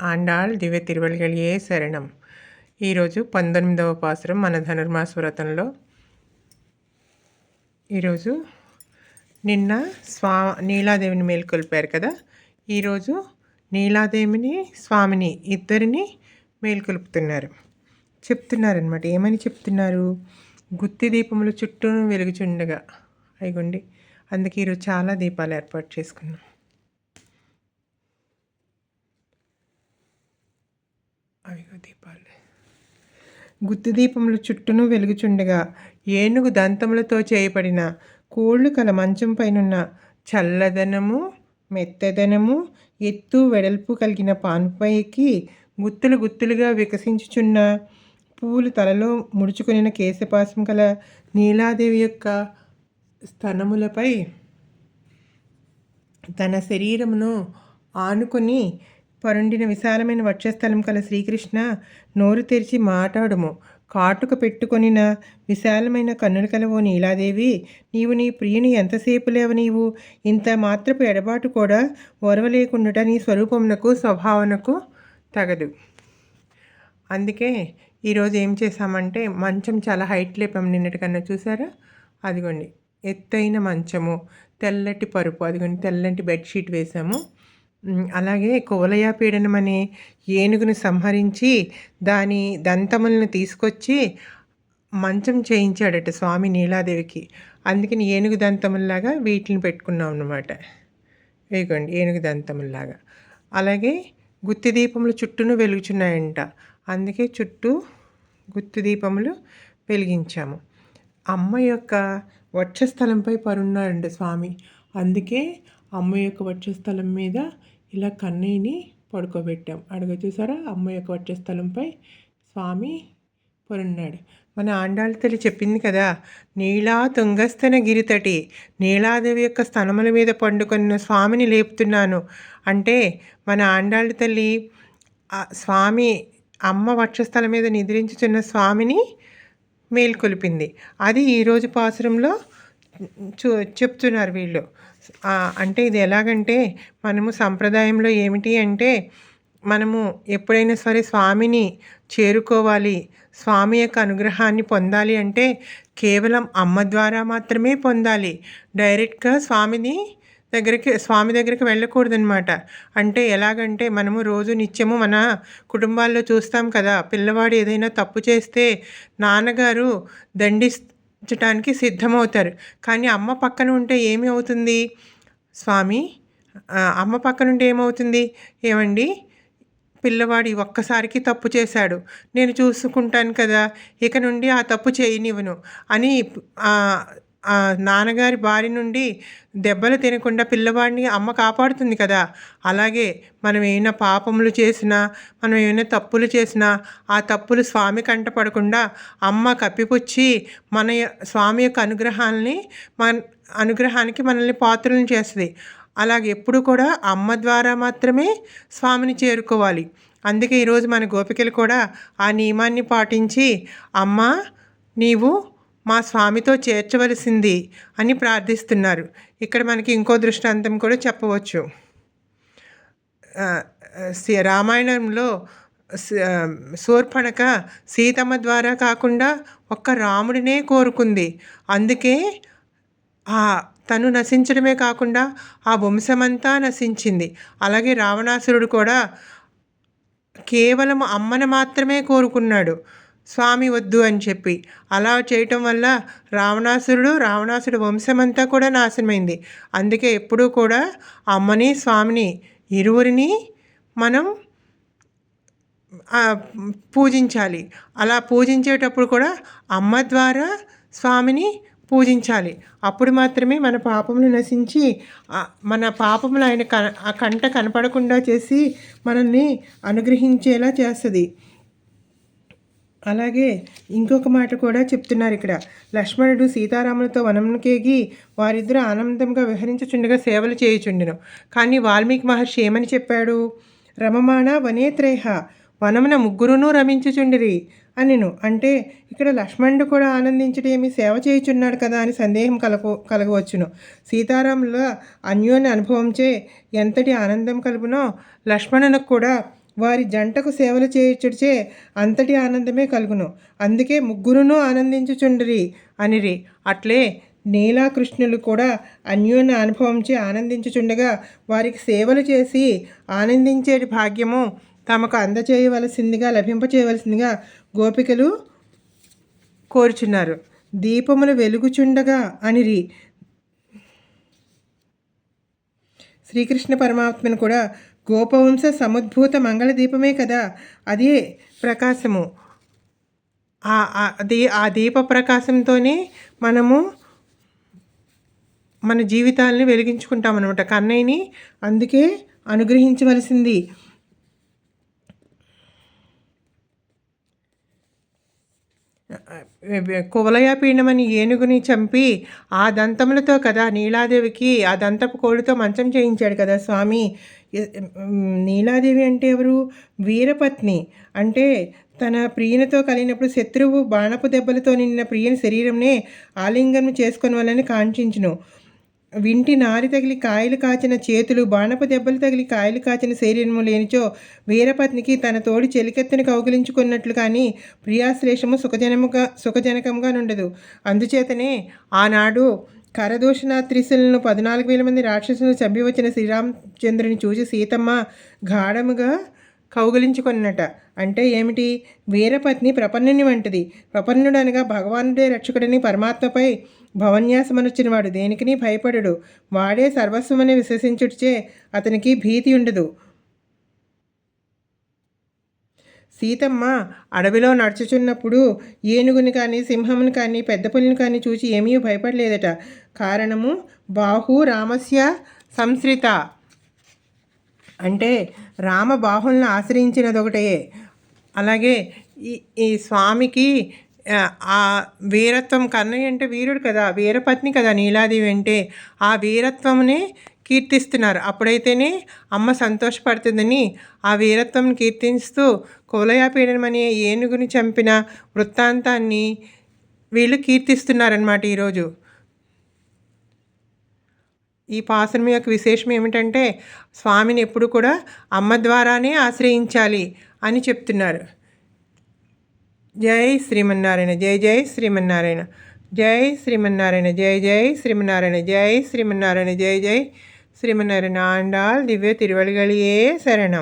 ఆండాళ్ దివ్య తిరువల్గలియే శరణం. ఈరోజు పంతొమ్మిదవ పాసురం మన ధనుర్మాస వ్రతంలో ఈరోజు నిన్న స్వా నీలాదేవిని మేల్కొల్పారు కదా? ఈరోజు నీలాదేవిని స్వామిని ఇద్దరిని మేల్కొల్పుతున్నారు. చెప్తున్నారనమాట ఏమని చెప్తున్నారు? గుత్తి దీపములు చుట్టూ వెలుగుచుండగా. అయిగోండి అందుకే ఈరోజు చాలా దీపాలు ఏర్పాటు చేసుకున్నాం. అవిగో దీపాలు గుత్తి దీపములు చుట్టూను వెలుగుచుండగా ఏనుగు దంతములతో చేయబడిన కోళ్ళు కల మంచం పైనున్న చల్లదనము మెత్తదనము ఎత్తు వెడల్పు కలిగిన పాన్పైకి గుత్తులు గుత్తులుగా వికసించుచున్న పూలు తలలో ముడుచుకునిన కేశపాసం గల నీలాదేవి యొక్క స్తనములపై తన శరీరమును ఆనుకొని పరుండిన విశాలమైన వక్షస్థలం కల శ్రీకృష్ణ నోరు తెరిచి మాట్లాడము కాటుక పెట్టుకొనిన విశాలమైన కన్నులు కలవో నీలాదేవి నీవు నీ ప్రియుని ఎంతసేపు లేవు నీవు? ఇంత మాత్రపు ఎడబాటు కూడా ఓరవలేకుండుట నీ స్వరూపమునకు స్వభావనకు తగదు. అందుకే ఈరోజు ఏం చేసామంటే మంచం చాలా హైట్ లేపాం నిన్నటికన్నా చూసారా? అదిగోండి ఎత్తైన మంచము తెల్లటి పరుపు అదిగోండి తెల్లటి బెడ్షీట్ వేసాము. అలాగే కువలయాపీడనం అనే ఏనుగును సంహరించి దాని దంతములను తీసుకొచ్చి మంచం చేయించాడట స్వామి నీలాదేవికి. అందుకని ఏనుగు దంతముల్లాగా వీటిని పెట్టుకున్నాం అన్నమాట. వేయకండి ఏనుగు దంతముల్లాగా. అలాగే గుత్తి దీపములు చుట్టూను వెలుగుచున్నాయంట. అందుకే చుట్టూ గుత్తి దీపములు వెలిగించాము. అమ్మ యొక్క వక్షస్థలంపై పరున్నాడండి స్వామి. అందుకే అమ్మ యొక్క వక్షస్థలం మీద ఇలా కన్నయ్యని పడుకోబెట్టాం. అడగ చూసారా? అమ్మ యొక్క వక్షస్థలంపై స్వామి పొరున్నాడు. మన ఆండాళ్ళ తల్లి చెప్పింది కదా నీలా తుంగస్థన గిరితటి నీలాదేవి యొక్క స్థలముల మీద పండుకున్న స్వామిని లేపుతున్నాను అంటే మన ఆండాళ్ళ తల్లి స్వామి అమ్మ వక్షస్థలం మీద నిద్రించుతున్న స్వామిని మేల్కొలిపింది. అది ఈరోజు పాసురంలో చూ చెప్తున్నారు వీళ్ళు. అంటే ఇది ఎలాగంటే మనము సంప్రదాయంలో ఏమిటి అంటే మనము ఎప్పుడైనా సరే స్వామిని చేరుకోవాలి స్వామి యొక్క అనుగ్రహాన్ని పొందాలి అంటే కేవలం అమ్మ ద్వారా మాత్రమే పొందాలి. డైరెక్ట్గా స్వామిని దగ్గరికి స్వామి దగ్గరికి వెళ్ళకూడదనమాట అంటే ఎలాగంటే మనము రోజు నిత్యము మన కుటుంబాల్లో చూస్తాం కదా పిల్లవాడు ఏదైనా తప్పు చేస్తే నాన్నగారు ఉంచడానికి సిద్ధమవుతారు. కానీ అమ్మ పక్కన ఉంటే ఏమి అవుతుంది? స్వామి అమ్మ పక్కన ఉంటే ఏమవుతుంది? ఏమండి? పిల్లవాడి ఒక్కసారికి తప్పు చేశాడు. నేను చూసుకుంటాను కదా ఇక నుండి ఆ తప్పు చేయనివ్వను అని నాన్నగారి బారి నుండి దెబ్బలు తినకుండా పిల్లవాడిని అమ్మ కాపాడుతుంది కదా. అలాగే మనం ఏమైనా పాపములు చేసినా మనం ఏమైనా తప్పులు చేసినా ఆ తప్పులు స్వామి కంట పడకుండా అమ్మ కప్పిపుచ్చి మన స్వామి యొక్క అనుగ్రహాలని మన అనుగ్రహానికి మనల్ని పాత్రలను చేస్తుంది. అలాగే ఎప్పుడు కూడా అమ్మ ద్వారా మాత్రమే స్వామిని చేరుకోవాలి. అందుకే ఈరోజు మన గోపికలు కూడా ఆ నియమాన్ని పాటించి అమ్మ నీవు మా స్వామితో చేర్చవలసింది అని ప్రార్థిస్తున్నారు. ఇక్కడ మనకి ఇంకో దృష్టాంతం కూడా చెప్పవచ్చు. రామాయణంలో శూర్పణక సీతమ్మ ద్వారా కాకుండా ఒక్క రాముడినే కోరుకుంది. అందుకే ఆ తను నశించడమే కాకుండా ఆ వంశమంతా నశించింది. అలాగే రావణాసురుడు కూడా కేవలం అమ్మను మాత్రమే కోరుకున్నాడు. స్వామి వద్దు అని చెప్పి. అలా చేయటం వల్ల రావణాసురుడు రావణాసుడు వంశమంతా కూడా నాశనమైంది. అందుకే ఎప్పుడూ కూడా అమ్మని స్వామిని ఇరువురిని మనం పూజించాలి. అలా పూజించేటప్పుడు కూడా అమ్మ ద్వారా స్వామిని పూజించాలి. అప్పుడు మాత్రమే మన పాపములు నశించి మన పాపములు ఆయన కంట కనపడకుండా చేసి మనల్ని అనుగ్రహించేలా చేస్తుంది. అలాగే ఇంకొక మాట కూడా చెప్తున్నారు ఇక్కడ. లక్ష్మణుడు సీతారాములతో వనంకేగి వారిద్దరూ ఆనందంగా విహరించుచుండగా సేవలు చేయుచుండెను. కానీ వాల్మీకి మహర్షి ఏమని చెప్పాడు? రమమాణ వనేత్రేహ వనమున ముగ్గురును రమించుచుండిరి అనిను. అంటే ఇక్కడ లక్ష్మణుడు కూడా ఆనందించడేమి సేవ చేయుచున్నాడు కదా అని సందేహం కలగ కలగవచ్చును. సీతారాముల అన్యోన్య అనుభవంచే ఎంతటి ఆనందం కలుపునో లక్ష్మణునకు కూడా వారి జంటకు సేవలు చేయుచుడిచే అంతటి ఆనందమే కలుగును. అందుకే ముగ్గురును ఆనందించుచుండిరి అనిరి. అట్లే నీలాకృష్ణులు కూడా అన్యోన్య అనుభవంచే ఆనందించుచుండగా వారికి సేవలు చేసి ఆనందించేటి భాగ్యము తమకు అందచేయవలసిందిగా లభింపచేయవలసిందిగా గోపికలు కోరుచున్నారు. దీపములు వెలుగుచుండగా అనిరి. శ్రీకృష్ణ పరమాత్మను కూడా గోపవంశ సముద్భూత మంగళ దీపమే కదా? అదే ప్రకాశము. ఆ ఆ దీప ప్రకాశంతోనే మనము మన జీవితాలని వెలిగించుకుంటాం అనమాట కన్నయ్యని. అందుకే అనుగ్రహించవలసింది. కువలయాపీండమని ఏనుగుని చంపి ఆ దంతములతో కదా నీలాదేవికి ఆ దంతపు కోడితో మంచం చేయించాడు కదా స్వామి. నీలాదేవి అంటే ఎవరు? వీరపత్ని. అంటే తన ప్రియునితో కలిగినప్పుడు శత్రువు బాణపు దెబ్బలతో నిన్న ప్రియుని శరీరంనే ఆలింగనం చేసుకుని వాళ్ళని కాంక్షించును. వింటి నారి తగిలి కాయలు కాచిన చేతులు బాణపు దెబ్బలు తగిలి కాయలు కాచిన శరీరము లేనిచో వీరపత్నికి తన తోడి చెలికెత్తని కౌగిలించుకున్నట్లు కానీ ప్రియాశ్లేషము సుఖజనముగా సుఖజనకంగా నుండదు. అందుచేతనే ఆనాడు కరదూషణ త్రిశులను పద్నాలుగు వేల మంది రాక్షసులను చంపి వచ్చిన శ్రీరామచంద్రుని చూసి సీతమ్మ గాఢముగా కౌగిలించుకున్నట. అంటే ఏమిటి? వీరపత్ని ప్రపన్నుని వంటిది. ప్రపన్నుడనగా భగవానుడే రక్షకుడని పరమాత్మపై భవన్యాసమనొచ్చినవాడు దేనికిని భయపడడు. వాడే సర్వస్వమని విశ్వసించుడిచే అతనికి భీతి ఉండదు సీతమ్మ అడవిలో నడుచుచున్నప్పుడు ఏనుగుని కానీ సింహముని కానీ పెద్ద పులిని కానీ చూసి ఏమీ భయపడలేదట. కారణము బాహు రామస్య సంశ్రిత. అంటే రామ బాహుల్ని ఆశ్రయించినదొకటే అలాగే ఈ ఈ స్వామికి ఆ వీరత్వం కన్నయ్య అంటే వీరుడు కదా వీరపత్ని కదా నీలాదేవి అంటే ఆ వీరత్వంని కీర్తిస్తున్నారు. అప్పుడైతేనే అమ్మ సంతోషపడుతుందని ఆ వీరత్వం కీర్తిస్తూ కోలయాపీడనం అనే ఏనుగుని చంపిన వృత్తాంతాన్ని వీళ్ళు కీర్తిస్తున్నారనమాట ఈరోజు. ఈ పాసనం యొక్క విశేషం ఏమిటంటే స్వామిని ఎప్పుడు కూడా అమ్మ ద్వారానే ఆశ్రయించాలి అని చెప్తున్నారు. జై శ్రీమన్నారాయణ జై జై శ్రీమన్నారాయణ జై శ్రీమన్నారాయణ జై జై శ్రీమన్నారాయణ జై శ్రీమన్నారాయణ జై జై శ్రీమన్నారాయణ. ఆండాల్ దివ్య తిరువలిగలియే శరణం.